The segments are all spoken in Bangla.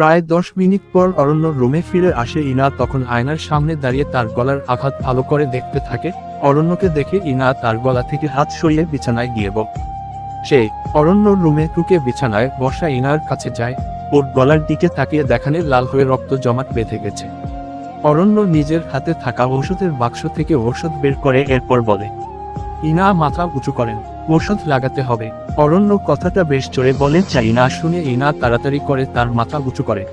প্রায় দশ মিনিট পর অরণ্য রুমে ফিরে আসে ইনা তখন আয়নার সামনে দাঁড়িয়ে তার গলার আঘাত ভালো করে দেখতে থাকে। অরণ্যকে দেখে ইনা তার গলা থেকে হাত সরিয়ে বিছানায় গিয়ে বক সে অরণ্য রুমে ঢুকে বিছানায় বসা ইনার কাছে যায়। ওর গলার দিকে তাকিয়ে দেখানে লাল হয়ে রক্ত জমাট বেঁধে গেছে। অরণ্য নিজের হাতে থাকা ঔষধের বাক্স থেকে ঔষধ বের করে এরপর বলে, ইনা মাথা উঁচু করেন। ঔষধ লাগাতে হবে। অরণ্য কথাটা বেশ জোরে বলে চাই না শুনে ইনা তাড়াতাড়ি করে তার মাথা উঁচু করে।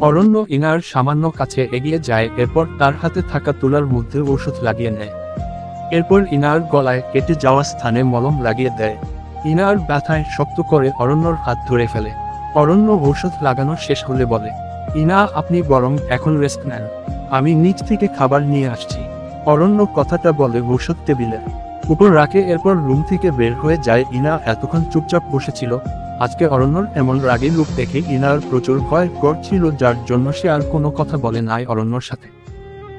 অরণ্য ইনার সামান্য কাছে এগিয়ে যায়, এরপর তার হাতে থাকা তুলার মধ্যে ওষুধ লাগিয়ে নেয়। এরপর ইনার গলায় কেটে যাওয়া স্থানে মলম লাগিয়ে দেয়। ইনার ব্যথায় শক্ত করে অরণ্যর হাত ধরে ফেলে। অরণ্য ঔষধ লাগানো শেষ হলে বলে, ইনা, আপনি বরং এখন রেস্ট নেন। আমি নিচ থেকে খাবার নিয়ে আসছি। অরণ্য কথাটা বলে ঔষধ টেবিলে। উপর রাখে এরপর রুম থেকে বের হয়ে যায় ইনা এতক্ষণ চুপচাপ বসেছিল। আজকে অরণ্যর এমন রাগী রূপ দেখে ইনার প্রচুর ভয় করছিল, যার জন্য সে আর কোনো কথা বলে নাই অরণ্যর সাথে।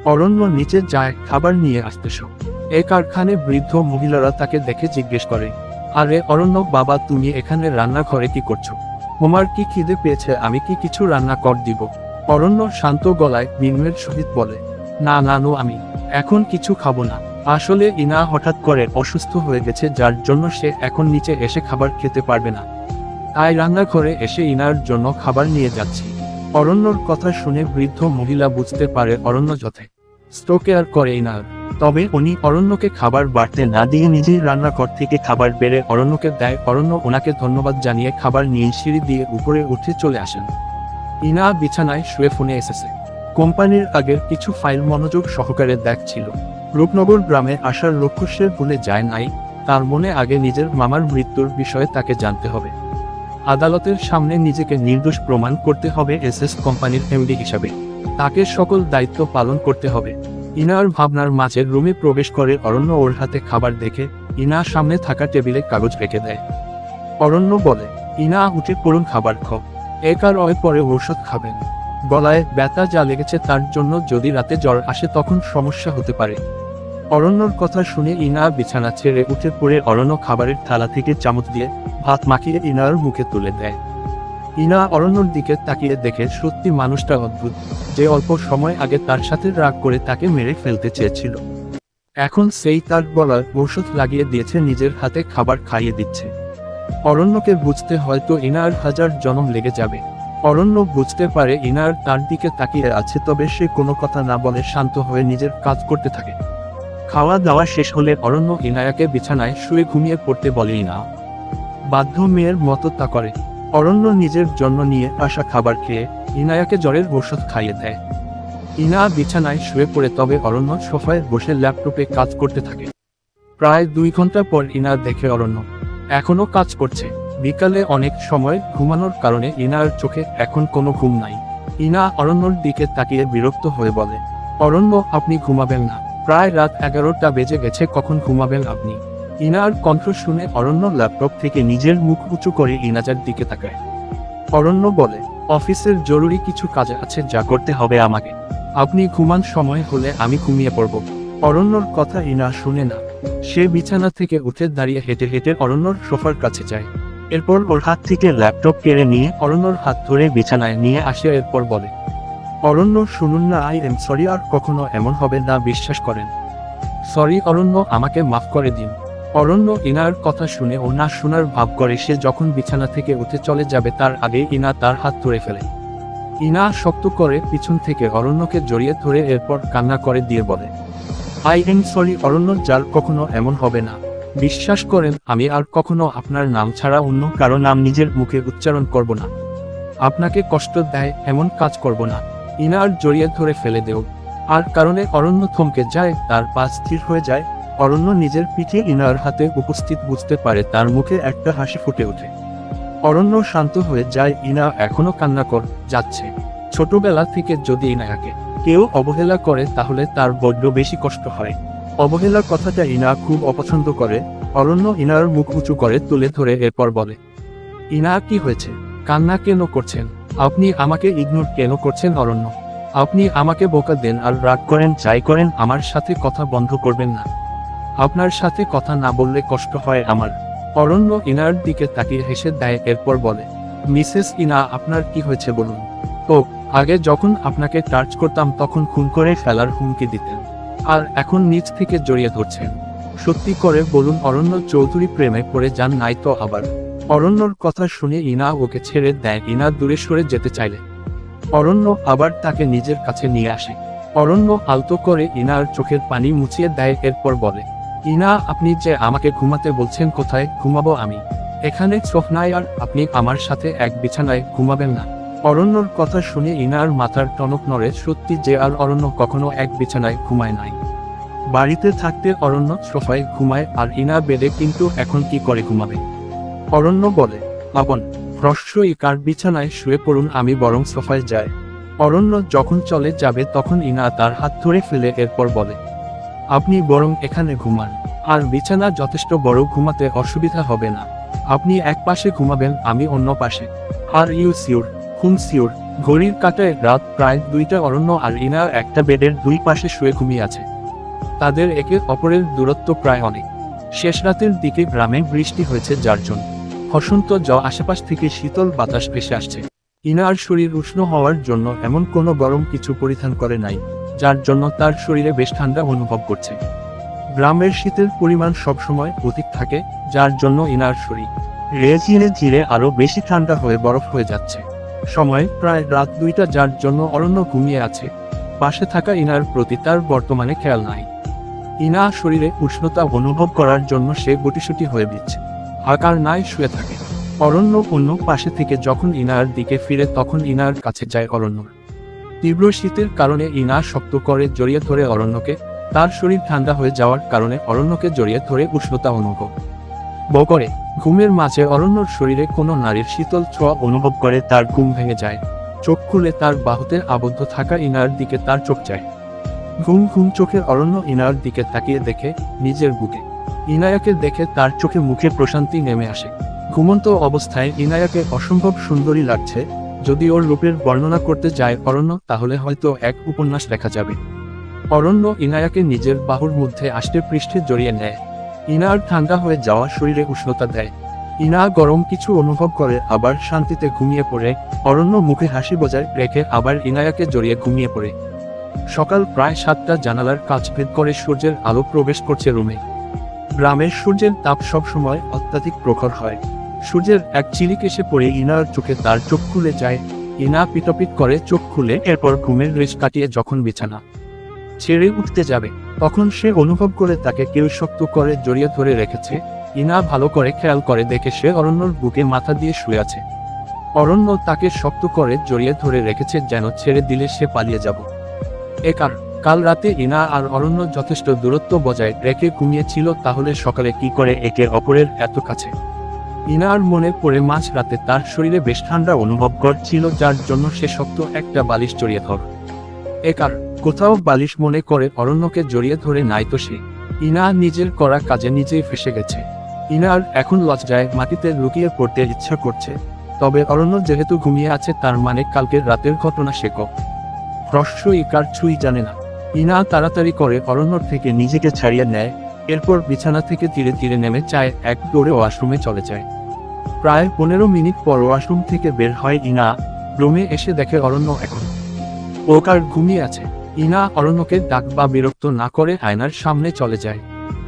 অরণ্য নিচে যায়, খাবার নিয়ে আসতেছ। এ কারখানে বৃদ্ধ মহিলারা তাকে দেখে জিজ্ঞেস করে, আরে অরণ্য, বাবা, তুমি এখানে রান্নাঘরে কি করছ? তোমার কি খিদে পেয়েছে? আমি কি কিছু রান্না কর দিব? অরণ্য শান্ত গলায় বিনয়ের সহিত বলে, না না, নো, আমি। এখন কিছু খাব না। আসলে ইনা হঠাৎ করে অসুস্থ হয়ে গেছে যার জন্য সে এখন নিচে এসে খাবার খেতে পারবে না। তাই রান্নাঘরে এসে ইনার জন্য খাবার নিয়ে যাচ্ছি। অরণ্যর কথা শুনে বৃদ্ধ মহিলা বুঝতে পারে অরণ্য যথে স্টোকেয়ার করে ইনার। তবে উনি অরণ্যকে খাবার বাড়তে না দিয়ে নিজেই রান্নাঘর থেকে খাবার বেড়ে অরণ্যকে দেয়। অরণ্য ওনাকে ধন্যবাদ জানিয়ে খাবার নিয়ে সিঁড়ি দিয়ে উপরে উঠে চলে আসেন। ইনা বিছানায় শুয়ে ফোনে এসেছে। কোম্পানির আগের কিছু ফাইল মনোযোগ সহকারে দেখছিল। রূপনগর গ্রামে আসার লক্ষ্য সে ভুলে যায় নাই, তার মনে আগে নিজের মামার মৃত্যুর বিষয়ে তাকে জানতে হবে। আদালতের সামনে নিজেকে নির্দোষ প্রমাণ করতে হবে এসএস কোম্পানির এমডি হিসাবে। তাকে সকল দায়িত্ব পালন করতে হবে। ইনার ভাবনার মাঝে রুমে প্রবেশ করে অরণ্য ওর হাতে খাবার দেখে ইনা সামনে থাকা টেবিলে কাগজ রেখে দেয়। অরণ্য বলে, ইনা, উঠে পড়ুন খাবার খাও। একার অয় পরে ঔষধ খাবেন। গলায় ব্যথা যা লেগেছে তার জন্য যদি রাতে জ্বর আসে তখন সমস্যা হতে পারে। অরণ্যর কথা শুনে ইনা বিছানা ছেড়ে উঠে পড়ে অরণ্য খাবারের থালা থেকে চামচ দিয়ে ভাত মাখিয়ে ইনার মুখে তুলে দেয়। ইনা অরণ্যর দিকে তাকিয়ে দেখে সত্যি মানুষটা অদ্ভুত, যে অল্প সময় আগে তার সাথে রাগ করে তাকে মেরে ফেলতে চেয়েছিল। এখন সেই তার বলার ঔষধ লাগিয়ে দিয়েছে, নিজের হাতে খাবার খাইয়ে দিচ্ছে। অরণ্যকে বুঝতে হয়তো ইনার হাজার জনম লেগে যাবে। অরণ্য বুঝতে পারে ইনার তার দিকে তাকিয়ে আছে, তবে সে কোনো কথা না বলে শান্ত হয়ে নিজের কাজ করতে থাকে। খাওয়া দাওয়া শেষ হলে অরণ্য ইনায়াকে বিছানায় শুয়ে ঘুমিয়ে পড়তে বলে ইনা বাধ্য মেয়ের মতো তা করে। অরণ্য নিজের জন্য নিয়ে আসা খাবার খেয়ে ইনায়াকে জ্বরের ওষুধ খাইয়ে দেয়। ইনা বিছানায় শুয়ে পড়ে তবে অরণ্য সোফায় বসে ল্যাপটপে কাজ করতে থাকে। প্রায় দুই ঘণ্টা পর ইনা দেখে অরণ্য, এখনও কাজ করছে। বিকালে অনেক সময় ঘুমানোর কারণে ইনার চোখে এখন কোনো ঘুম নাই। ইনা অরণ্যর দিকে তাকিয়ে বিরক্ত হয়ে বলে, অরণ্য, আপনি ঘুমাবেন না। প্রায় রাত এগারোটা বেজে গেছে, কখন ঘুমাবেন আপনি? ইনার কণ্ঠ শুনে অরণ্য ল্যাপটপ থেকে নিজের মুখ উঁচু করে ইনাজার দিকে তাকায়। অরণ্য বলে, অফিসের জরুরি কিছু কাজ আছে, যা করতে হবে আমাকে। আপনি ঘুমান সময় হলে আমি ঘুমিয়ে পড়ব। অরণ্যর কথা ইনা শুনে না। সে বিছানা থেকে উঠে দাঁড়িয়ে হেঁটে হেঁটে অরণ্যর সোফার কাছে যায়। এরপর ওর হাত থেকে ল্যাপটপ কেড়ে নিয়ে অরণ্যর হাত ধরে বিছানায় নিয়ে আসে, এরপর বলে অরণ্য, শুনুন না আই এম সরি আর কখনো এমন হবে না, বিশ্বাস করেন। সরি অরণ্য, আমাকে মাফ করে দিন। অরণ্য, ইনার কথা শুনে ও না শোনার ভাব করে, সে যখন বিছানা থেকে উঠে চলে যাবে, তার আগে ইনা তার হাত ধরে ফেলে। ইনা শক্ত করে পিছন থেকে অরণ্যকে জড়িয়ে ধরে এরপর কান্না করে দিয়ে বলে আই এম সরি অরণ্য, যার কখনো এমন হবে না। বিশ্বাস করেন, আমি আর কখনো আপনার নাম ছাড়া অন্য কারও নাম নিজের মুখে উচ্চারণ করব না। আপনাকে কষ্ট দেয়, এমন কাজ করব না। ইনার জড়িয়ে ধরে ফেলে দেও। আর কারণে অরণ্য থমকে যায়, তার পা স্থির হয়ে যায়। অরণ্য নিজের পিঠে ইনার হাতে উপস্থিত বুঝতে পারে, তার মুখে একটা হাসি ফুটে ওঠে। অরণ্য শান্ত হয়ে যায়, ইনা এখনও কান্না কর, যাচ্ছে। ছোটবেলা থেকে যদি ইনায়াকে কেউ অবহেলা করে, তাহলে তার বড্ড বেশি কষ্ট হয়। অবহেলার কথাটা ইনা খুব অপছন্দ করে। অরণ্য ইনার মুখ উঁচু করে তুলে ধরে, এরপর বলে, ইনা, কি হয়েছে? কান্না কেন করছেন? আপনি আমাকে ইগনোর কেন করছেন অরণ্য? আপনি আমাকে বোকা দেন আর রাগ করেন, যাই করেন, আমার সাথে কথা বন্ধ করবেন না। আপনার সাথে কথা না বললে কষ্ট হয় আমার। অরণ্য ইনার দিকে তাকিয়ে হেসে দেয়, এরপর বলে, মিসেস ইনা, আপনার কি হয়েছে বলুন? ও, আগে যখন আপনাকে টাচ করতাম, তখন খুন করে ফেলার হুমকি দিতেন। আর এখন নিজ থেকে জড়িয়ে ধরছেন। সত্যি করে বলুন, অরণ্য চৌধুরী প্রেমে পড়ে যান, নাই তো আবার। অরণ্যর কথা শুনে ইনা ওকে ছেড়ে দেয়। ইনা দূরে সরে যেতে চাইলে। অরণ্য আবার তাকে নিজের কাছে নিয়ে আসে। অরণ্য আলতো করে ইনার চোখের পানি মুছিয়ে দেয়, এরপর বলে, ইনা, আপনি যে আমাকে ঘুমাতে বলছেন, কোথায় ঘুমাবো আমি? এখানে সোফনায় আর আপনি আমার সাথে এক বিছানায় ঘুমাবেন না। অরণ্যর কথা শুনে ইনার মাথার টনক নড়ে, সত্যি যে আর অরণ্য কখনো এক বিছানায় ঘুমায় নাই। বাড়িতে থাকতে অরণ্য সোফায় ঘুমায়, আর ইনা বেডে, কিন্তু এখন কি করে ঘুমাবে? অরণ্য বলে আপন হ্রস্বই কার বিছানায় শুয়ে পড়ুন, আমি বরং সোফায় যাই। অরণ্য যখন চলে যাবে, তখন ইনা তার হাত ধরে ফেলে এরপর বলে, আপনি বরং এখানে ঘুমান, আর বিছানা যথেষ্ট বড়, ঘুমাতে অসুবিধা হবে না। আপনি এক পাশে ঘুমাবেন, আমি অন্য পাশে। Are you sure hmm sure ঘড়ির কাটায় রাত প্রায় দুইটা অরণ্য, আর ইনা একটা বেডের দুই পাশে শুয়ে ঘুমিয়ে আছে। তাদের একে অপরের দূরত্ব প্রায় অনেক। শেষ রাতের দিকে গ্রামে বৃষ্টি হয়েছে, যার জন্য। বসন্ত জ আশেপাশ থেকে শীতল বাতাস ভেসে আসছে। ইনার শরীর উষ্ণ হওয়ার জন্য এমন কোনো গরম কিছু পরিধান করে নাই, যার জন্য তার শরীরে বেশ ঠান্ডা অনুভব করছে। গ্রামের শীতের পরিমাণ সবসময় অধিক থাকে, যার জন্য ইনার শরীর ধীরে ধীরে আরও বেশি ঠান্ডা হয়ে বরফ হয়ে যাচ্ছে। সময় প্রায় রাত দুইটা, যার জন্য অরণ্য ঘুমিয়ে আছে। পাশে থাকা ইনার প্রতি তার বর্তমানে খেয়াল নাই। ইনা শরীরে উষ্ণতা অনুভব করার জন্য সে গুটিসুটি হয়ে দিচ্ছে আকার নাই শুয়ে থাকে। অরণ্য অন্য পাশে থেকে যখন ইনার দিকে ফিরে তখন ইনার কাছে যায় অরণ্য। তীব্র শীতের কারণে ইনা শক্ত করে জড়িয়ে ধরে অরণ্যকে, তার শরীর ঠান্ডা হয়ে যাওয়ার কারণে অরণ্যকে জড়িয়ে ধরে উষ্ণতা অনুভব। বকরে ঘুমের মাঝে অরণ্যর শরীরে কোনো নারীর শীতল ছোঁয়া অনুভব করে তার ঘুম ভেঙে যায়। চোখ খুলে তার বাহুতে আবদ্ধ থাকা ইনার দিকে তার চোখ যায়। ঘুম ঘুম চোখে অরণ্য ইনার দিকে তাকিয়ে দেখে নিজের বুকে। ইনায়াকে দেখে তার চোখে মুখে প্রশান্তি নেমে আসে। ঘুমন্ত অবস্থায় ইনায়াকে অসম্ভব সুন্দরী লাগছে, যদি ওর রূপের বর্ণনা করতে যায় অরণ্য, তাহলে হয়তো এক উপন্যাস লেখা যাবে। অরণ্য ইনায়াকে নিজের বাহুর মধ্যে আষ্টে পৃষ্ঠে জড়িয়ে নেয়। ইনার ঠান্ডা হয়ে যাওয়া শরীরে উষ্ণতা দেয়। ইনা গরম কিছু অনুভব করে আবার শান্তিতে ঘুমিয়ে পড়ে। অরণ্য মুখে হাসি বজায় রেখে আবার ইনায়াকে জড়িয়ে ঘুমিয়ে পড়ে। সকাল প্রায় সাতটা জানালার কাজ ভেদ করে সূর্যের আলো প্রবেশ করছে রুমে। গ্রামের সূর্যের তাপ সবসময় অত্যাধিক প্রখর হয়। সূর্যের এক চিলিক এসে পড়ে ইনার চোখে, তার চোখ খুলে যায়। ইনা পিটপিট করে চোখ খুলে, এরপর ঘুমের রেশ কাটিয়ে যখন বিছানা ছেড়ে উঠতে যাবে, তখন সে অনুভব করে তাকে কেউ শক্ত করে জড়িয়ে ধরে রেখেছে। ইনা ভালো করে খেয়াল করে দেখে সে অরণ্যর বুকে মাথা দিয়ে শুয়ে আছে। অরণ্য তাকে শক্ত করে জড়িয়ে ধরে রেখেছে যেন ছেড়ে দিলে সে পালিয়ে যাব। এ কারণ কাল রাতে ইনা আর অরণ্য যথেষ্ট দূরত্ব বজায় রেখে ঘুমিয়েছিল, তাহলে সকালে কি করে একে অপরের এত কাছে? ইনার মনে পড়ে মাঝ রাতে তার শরীরে বেশ ঠান্ডা অনুভব করছিল, যার জন্য সে শক্ত একটা বালিশ জড়িয়ে ধর। একার কোথাও বালিশ মনে করে অরণ্যকে জড়িয়ে ধরে নাই তো সে। ইনা নিজের করা কাজে নিজেই ফেসে গেছে। ইনার এখন লজ্জায় মাটিতে লুকিয়ে পড়তে ইচ্ছা করছে। তবে অরণ্য যেহেতু ঘুমিয়ে আছে, তার মানে কালকের রাতের ঘটনা সে ক? হ্রস্ব ইকার ছুঁই জানে না। ইনা তাড়াতাড়ি করে অরণ্যর থেকে নিজেকে ছাড়িয়ে নেয়, এরপর বিছানা থেকে ধীরে ধীরে নেমে চায় এক দৌড়ে ওয়াশরুমে চলে যায়। প্রায় পনেরো মিনিট পর ওয়াশরুম থেকে বের হয় ইনা, রুমে এসে দেখে অরণ্য এখন ওকার ঘুমিয়ে আছে। ইনা অরণ্যকে ডাক বা বিরক্ত না করে আয়নার সামনে চলে যায়।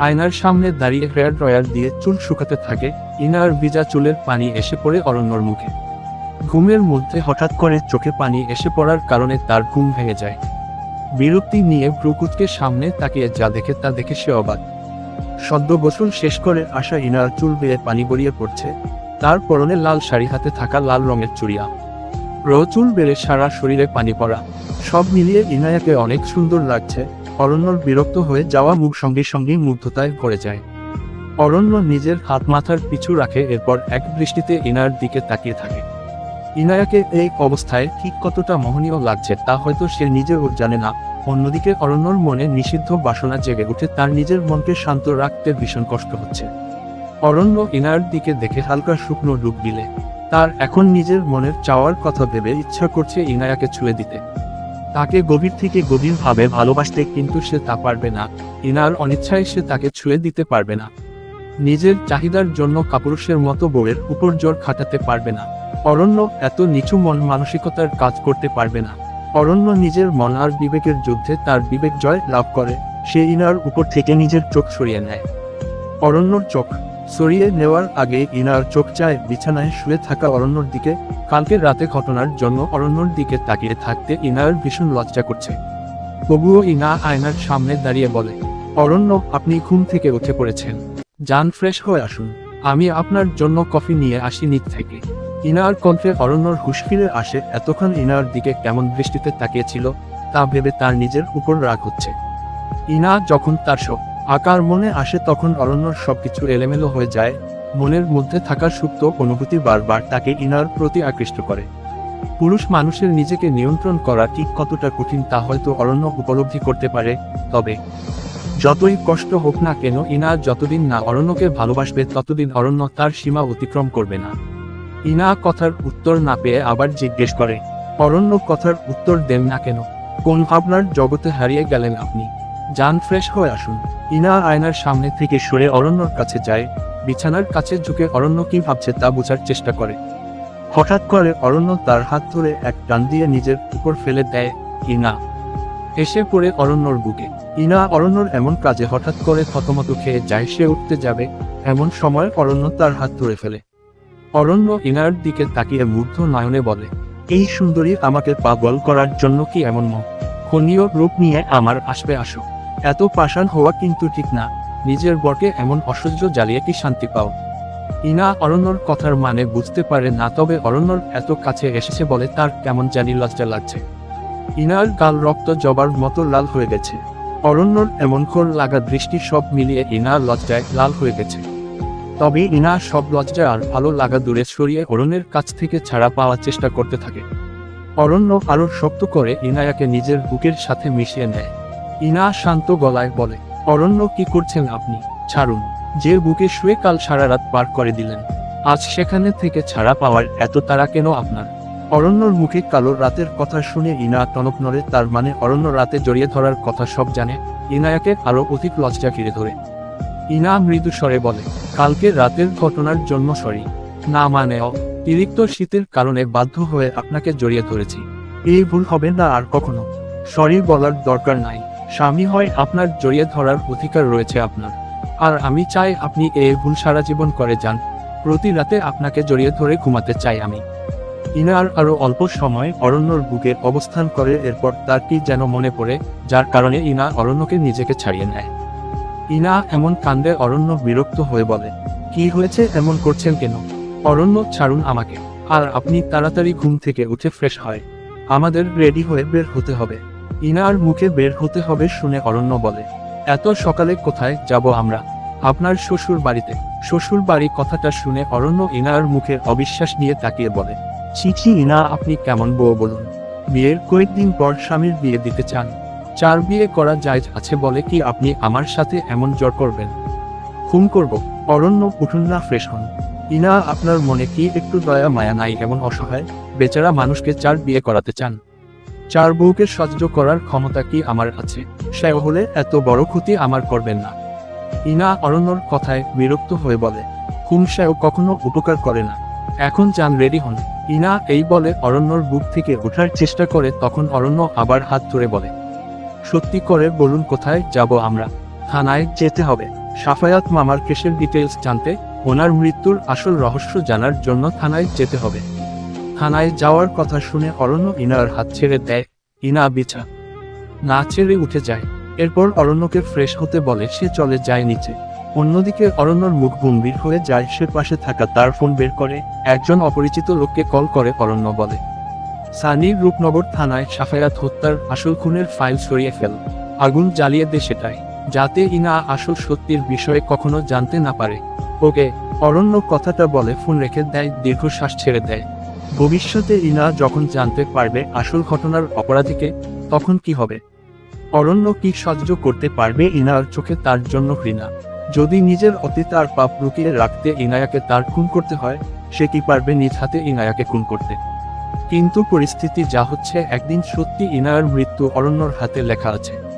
আয়নার সামনে দাঁড়িয়ে হেয়ার ড্রয়ার দিয়ে চুল শুকাতে থাকে, ইনার ভিজা চুলের পানি এসে পড়ে অরণ্যর মুখে। ঘুমের মধ্যে হঠাৎ করে চোখে পানি এসে পড়ার কারণে তার ঘুম ভেঙে যায়। বিরক্তি নিয়ে ভ্রুকুচকে সামনে তাকিয়ে যা দেখে তা দেখে সে অবাক। সদ্য গোসল শেষ করে আসা ইনার চুল বেয়ে পানি গড়িয়ে পড়ছে, তার পরনে লাল শাড়ি, হাতে থাকা লাল রঙের চুড়িয়া। রচুল বেড়ে সারা শরীরে পানি পড়া। সব মিলিয়ে ইনায়াকে অনেক সুন্দর লাগছে। অরণ্যর বিরক্ত হয়ে যাওয়া মুখ সঙ্গে সঙ্গে মুগ্ধতায় ভরে যায়। অরণ্য নিজের হাত মাথার পিছু রাখে, এরপর এক দৃষ্টিতে ইনার দিকে তাকিয়ে থাকে। ইনায়াকে এই অবস্থায় ঠিক কতটা মোহনীয় লাগছে তা হয়তো সে নিজেও জানে না। অন্যদিকে অরণ্যর মনে নিষিদ্ধ বাসনা জেগে উঠে তার নিজের মনকে শান্ত রাখতে ভীষণ কষ্ট হচ্ছে। অরণ্য ইনার দিকে দেখে হালকা শুকনো ডুব দিলে। তার এখন নিজের মনের চাওয়ার কথা ভেবে ইচ্ছা করছে ইনায়াকে ছুঁয়ে দিতে। তাকে গভীর থেকে গভীরভাবে ভালোবাসতে কিন্তু সে তা পারবে না। ইনার অনিচ্ছায় সে তাকে ছুঁয়ে দিতে পারবে না। নিজের চাহিদার জন্য কাপুরুষের মতো বউয়ের উপর জোর খাটাতে পারবে না। অরণ্য এত নিচু মন মানসিকতার কাজ করতে পারবে না। অরণ্য নিজের মন আর বিবেকের যুদ্ধে তার বিবেক জয় লাভ করে, সে ইনার উপর থেকে নিজের চোখ সরিয়ে নেয়। অরণ্যর চোখ সরিয়ে নেওয়ার আগে ইনার চোখ চায় বিছানায় শুয়ে থাকা অরণ্যর দিকে। কালকের রাতে ঘটনার জন্য অরণ্যর দিকে তাকিয়ে থাকতে ইনার ভীষণ লজ্জা করছে। তবুও ইনা আয়নার সামনে দাঁড়িয়ে বলে, অরণ্য, আপনি ঘুম থেকে উঠে পড়েছেন। যান ফ্রেশ হয়ে আসুন। আমি আপনার জন্য কফি নিয়ে আসি নিচ থেকে। ইনার কণ্ঠে অরণ্যর হুশ ফিরে আসে, এতক্ষণ ইনার দিকে কেমন দৃষ্টিতে তাকিয়েছিল, তা ভেবে তার নিজের উপর রাগ হচ্ছে। ইনা যখন তার সব আকার মনে আসে তখন অরণ্যর সবকিছু এলোমেলো হয়ে যায়। মনের মধ্যে থাকা সুপ্ত অনুভূতি বারবার তাকে ইনার প্রতি আকৃষ্ট করে। পুরুষ মানুষের নিজেকে নিয়ন্ত্রণ করা ঠিক কতটা কঠিন তা হয়তো অরণ্য উপলব্ধি করতে পারে, তবে যতই কষ্ট হোক না কেন ইনা যতদিন না অরণ্যকে ভালোবাসবে, ততদিন অরণ্য তার সীমা অতিক্রম করবে না। ইনা কথার উত্তর না পেয়ে আবার জিজ্ঞেস করে, অরণ্য কথার উত্তর দেন না কেন? কোন ভাবনার জগতে হারিয়ে গেলেন আপনি? যান ফ্রেশ হয়ে আসুন। ইনা আয়নার সামনে থেকে সরে অরণ্যর কাছে যায়। বিছানার কাছে ঝুঁকে অরণ্য কি ভাবছে তা বোঝার চেষ্টা করে। হঠাৎ করে অরণ্য তার হাত ধরে এক টান দিয়ে নিজের উপর ফেলে দেয়। ইনা এসে পড়ে অরণ্যর বুকে। ইনা অরণ্যর এমন কাজে হঠাৎ করে থতমত খেয়ে যায়, সে উঠতে যাবে এমন সময় অরণ্য তার হাত ধরে ফেলে। অরণ্য ইনার দিকে তাকিয়ে মুগ্ধ নয়নে বলে, এই সুন্দরী আমাকে পাগল করার জন্য কি এমন মন? খনীয় রূপ নিয়ে আমার আসবে, আসো। এত পাষাণ হওয়া কিন্তু ঠিক না। নিজের বরকে এমন অসহ্য জ্বালিয়ে কি শান্তি পাও? ইনা অরণ্যর কথার মানে বুঝতে পারে না, তবে অরণ্যর এত কাছে এসেছে বলে তার কেমন জানি লজ্জা লাগছে। ইনার গাল রক্ত জবার মতো লাল হয়ে গেছে। অরণ্যর এমন খোর লাগা দৃষ্টি সব মিলিয়ে ইনার লজ্জায় লাল হয়ে গেছে। তবে ইনা সব লজ্জা আর ভালো লাগা দূরে সরিয়ে অরণ্যের কাছ থেকে ছাড়া পাওয়ার চেষ্টা করতে থাকে। অরণ্য আরও শক্ত করে ইনায়াকে নিজের বুকের সাথে মিশিয়ে নেয়। ইনা শান্ত গলায় বলে, অরণ্য, কি করছেন আপনি? ছাড়ুন। যে বুকে শুয়ে কাল সারা রাত পার করে দিলেন। আজ সেখানে থেকে ছাড়া পাওয়ার এত তারা কেন আপনার? অরণ্যর মুখে কালো রাতের কথা শুনে ইনা টনক নড়ে, তার মানে অরণ্য রাতে জড়িয়ে ধরার কথা সব জানে। ইনায়াকে আরও অধিক লজ্জা ঘিরে ধরে। ইনা মৃদু স্বরে বলে, কালকে রাতের ঘটনার জন্য সরি। না মানে অতিরিক্ত শীতের কারণে বাধ্য হয়ে আপনাকে জড়িয়ে ধরেছি। এই ভুল হবে না আর কখনো। সরি বলার দরকার নাই। স্বামী হয় আপনার জড়িয়ে ধরার অধিকার রয়েছে আপনার। আর আমি চাই আপনি এই ভুল সারা জীবন করে যান। প্রতি রাতে আপনাকে জড়িয়ে ধরে ঘুমাতে চাই আমি। ইনার আরও অল্প সময় অরণ্যর বুকে অবস্থান করে, এরপর তার কি যেন মনে পড়ে, যার কারণে ইনা অরণ্যকে নিজেকে ছাড়িয়ে নেয়। ইনা এমন কাণ্ডে অরণ্য বিরক্ত হয়ে বলে, কি হয়েছে? এমন করছেন কেন? অরণ্য, ছাড়ুন আমাকে। আর আপনি তাড়াতাড়ি ঘুম থেকে উঠে ফ্রেশ হয়। আমাদের রেডি হয়ে বের হতে হবে। ইনার মুখে বের হতে হবে শুনে অরণ্য বলে, এত সকালে কোথায় যাব আমরা? আপনার শ্বশুর বাড়িতে শ্বশুর বাড়ি কথাটা শুনে অরণ্য ইনার মুখে অবিশ্বাস নিয়ে তাকিয়ে বলে ছিছি ইনা আপনি কেমন বউ বলুন। বিয়ের কয়েকদিন পর স্বামীর বিয়ে দিতে চান। চার বিয়ে করা যায় আছে বলে কি আপনি আমার সাথে এমন জোর করবেন? খুন করব, অরণ্য উঠুন না, ফ্রেশ হন। ইনা, আপনার মনে কি একটু দয়া, মায়া নাই, এমন অসহায়? বেচারা মানুষকে চার বিয়ে করাতে চান। চার বউকে সহ্য করার ক্ষমতা কি আমার আছে? সে হলে এত বড় ক্ষতি আমার করবেন না। ইনা, অরণ্যর কথায় বিরক্ত হয়ে বলে, খুন সেও কখনো উপকার করে না। এখন যান রেডি হন। ইনা এই বলে অরণ্যর বুক থেকে ওঠার চেষ্টা করে তখন অরণ্য আবার হাত ধরে বলে, সত্যি করে বলুন কোথায় যাব আমরা? থানায় যেতে হবে। সাফায়াত মামার কেসের ডিটেলস জানতে ওনার মৃত্যুর আসল রহস্য জানার জন্য থানায় যেতে হবে। থানায় যাওয়ার কথা শুনে অরণ্য ইনার হাত ছেড়ে দেয়। ইনা বিছা না ছেড়ে উঠে যায়। এরপর অরণ্যকে ফ্রেশ হতে বলে সে চলে যায় নিচে। অন্যদিকে অরণ্যর মুখ গম্ভীর হয়ে যায় সে পাশে থাকা তার ফোন বের করে, একজন অপরিচিত লোককে কল করে অরণ্য বলে। সানির রূপনগর থানায় সাফায়াত হত্যার আসল খুনের ফাইল সরিয়ে ফেল। আগুন জ্বালিয়ে দে সেটাই, যাতে ইনা আসল সত্যির বিষয়ে কখনো জানতে না পারে। ওকে, অরণ্য কথাটা বলে ফোন রেখে দেয়, দীর্ঘশ্বাস ছেড়ে দেয়। ভবিষ্যতে ইনা যখন জানতে পারবে আসল ঘটনার অপরাধীকে, তখন কি হবে? অরণ্য কি সহ্য করতে পারবে ইনার চোখে তার জন্য ঘৃণা। যদি নিজের অতীত আর পাপ লুকিয়ে রাখতে ইনায়াকে তার খুন করতে হয়, সে কি পারবে নিজ হাতে ইনায়াকে খুন করতে? কিন্তু পরিস্থিতি যা হচ্ছে, একদিন সত্যি ইনায়ার মৃত্যু অরণ্যর হাতে লেখা আছে।